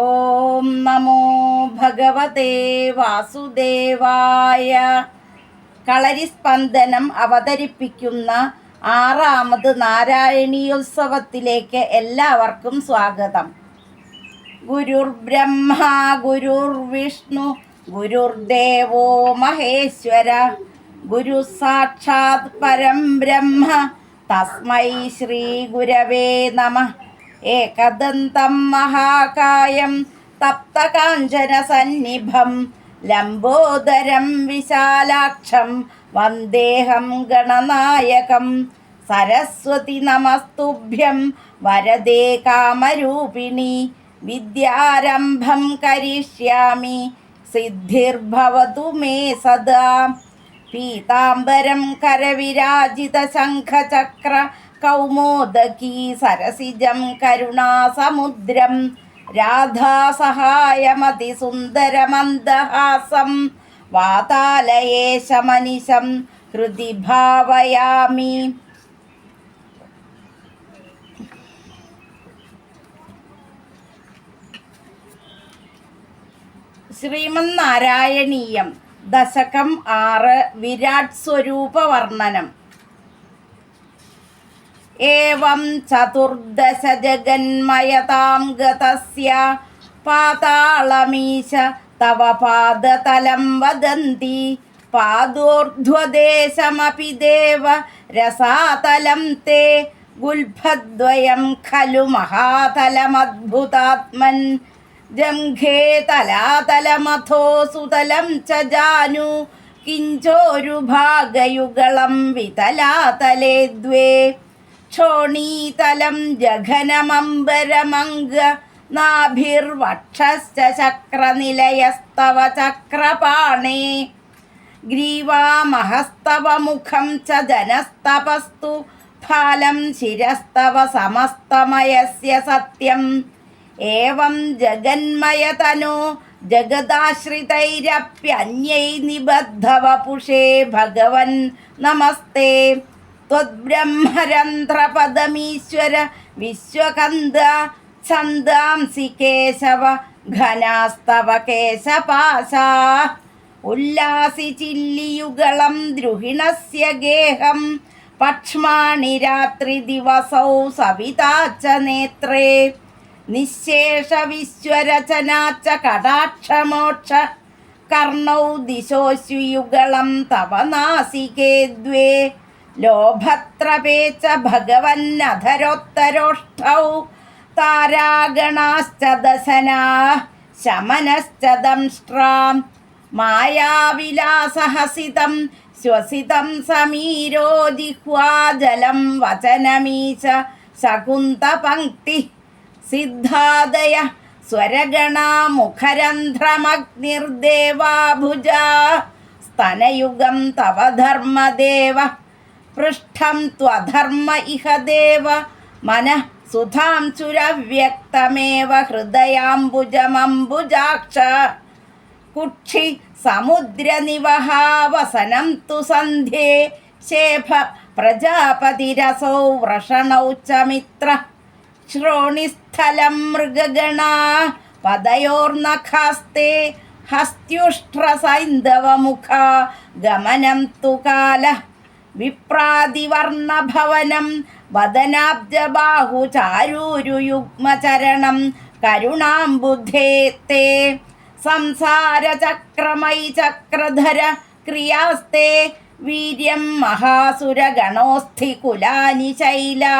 ഓം നമോ ഭഗവതേ വാസുദേവായ. കളരിസ്പന്ദനം അവതരിപ്പിക്കുന്ന ആറാമത് നാരായണീയോത്സവത്തിലേക്ക് എല്ലാവർക്കും സ്വാഗതം. ഗുരുർ ബ്രഹ്മ ഗുരുർ വിഷ്ണു ഗുരുർ ദേവോ മഹേശ്വര ഗുരു സാക്ഷാത് പരം ബ്രഹ്മ തസ്മൈ ശ്രീ ഗുരവേ നമ. ഏകദന്തം മഹാകായം തപ്തകാഞ്ചന സന്നിഭം ലംബോദരം വിശാലാക്ഷം വന്ദേഹം ഗണനായകം സരസ്വതി നമസ്തുഭ്യം വരദേ കാമരൂപിണി വിദ്യാരംഭം കരിഷ്യാമി സിദ്ധിർഭവതു മേ സദാ പീതാംബരം കരവിരാജിത ശംഖചക്ര കൗമോദകീ സരസിജം കരുണാസമുദ്രം രാധാസഹായമതി സുന്ദരമന്ദഹാസം വാതാലയേശമനിശം ഹൃദി ഭാവയാമി. ശ്രീമന്നാരായണീയം ദശകം ആറ് വിരാട് സ്വരൂപ വർണനം. ഏവം ചതുർദശ ജഗന്മയതാം ഗതസ്യ പാതാളമീശ തവ പാദതലം വദന്തി പാദോർധ്വദേശമപി ദേവ രസാതലം തേ ഗുൽഭദ്വയം ഖലു മഹാതലമദ്ഭുതാത്മൻ ജംഘേ തലാതലമഥോ സുതലം ച ജാനു കിഞ്ചോരു ഭാഗയുഗളം ക്ഷോണീതലം ജഘനമംബരമംഗ നാഭിർവക്ഷശ്ച ചക്രനിലയസ്തവ ചക്രപാണേ. ഗ്രീവാമഹസ്തവ മുഖം ച ജനസ്തപസ്തു ഫാലം ശിരസ്തവ സമസ്തമയസ്യ സത്യം. ഏവം ജഗന്മയതനോ ജഗദാശ്രിതൈരപ്യന്യൈ നിബദ്ധവപുഷേ ഭഗവൻ നമസ്തേ. त्वद्ब्रह्मरन्ध्रपदमीश्वर विश्वकन्द छन्दांसि केशव घनास्तव केशपाशा उल्लासि चिल्लियुगलं द्रुहिणस्य गेहं पक्ष्माणि रात्रिदिवसौ सविता च नेत्रे निःशेषविश्वरचना च कटाक्षमोक्ष कर्णौ दिशोऽस्युयुगलं तव नासिके द्वे ലോഭത്രപേച്ച ഭഗവന്നധരോത്തരോഷ്ടൗ താരാഗണാശ്ച ദശനാ ശമനശ്ച ദംഷ്ട്രാം മായാവിലാസഹസിതം ശ്വസിതം സമീരോ ജിഹ്വാജലം വചനമീശ ശകുന്തപങ്ക്തി സിദ്ധാദയ സ്വരഗണാ മുഖരന്ധ്രമഗ്നിർദേവാഭുജാ സ്തനയുഗം തവ ധർമ്മദേവ പൃഷ്ഠം ത്വധർമ്മ ഇഹ ദേവ. മനഃ സുധാംശുരവ്യക്തമേവ ഹൃദയാംബുജമംബുജാക്ഷ. കുക്ഷി സമുദ്രനിവഹാവസനം തു സന്ധ്യേ. ശേഭ പ്രജാപതിരസൗ വൃഷണൗ ച മിത്ര. ശ്രോണിസ്ഥലം മൃഗഗണാ പദയോർനഖാസ്തേ. ഹസ്ത്യുഷ്ട്രസൈന്ധവമുഖ ഗമനം തു കാല. വിപ്രാതിവർണഭവനം വദനാബ്ജബാഹുചാരൂരുയുഗ്മചരണം കരുണാംബുധേ തേ സംസാരചക്രമൈ ചക്രധര ക്രിയാസ്തേ വീര്യം മഹാസുരഗണോസ്ഥി കുലാനി ശൈലാ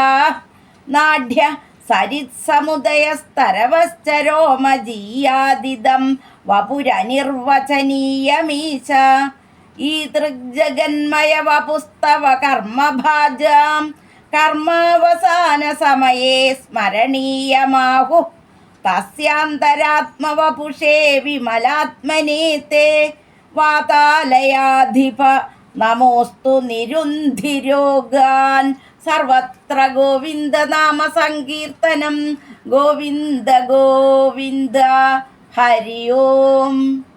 നാഢ്യ സരിത്സമുദയസ്തരവശ്ചരോമജീയാദിദം വപുരനിർവചനീയമീശ ഈതൃഗ്ജഗന്മയവപുസ്തവ കർമ്മഭാജാം കർമാവസാന സമയേ സ്മരണീയമാഹു. തസ്യാന്തരാത്മവപുഷേ വിമലാത്മനേ വാതാലയാധിപ നമോസ്തു നിരുന്ധിരോഗാൻ സർവത്ര ഗോവിന്ദനാമ സങ്കീർത്തനം ഗോവിന്ദ ഗോവിന്ദ ഹരി ഓം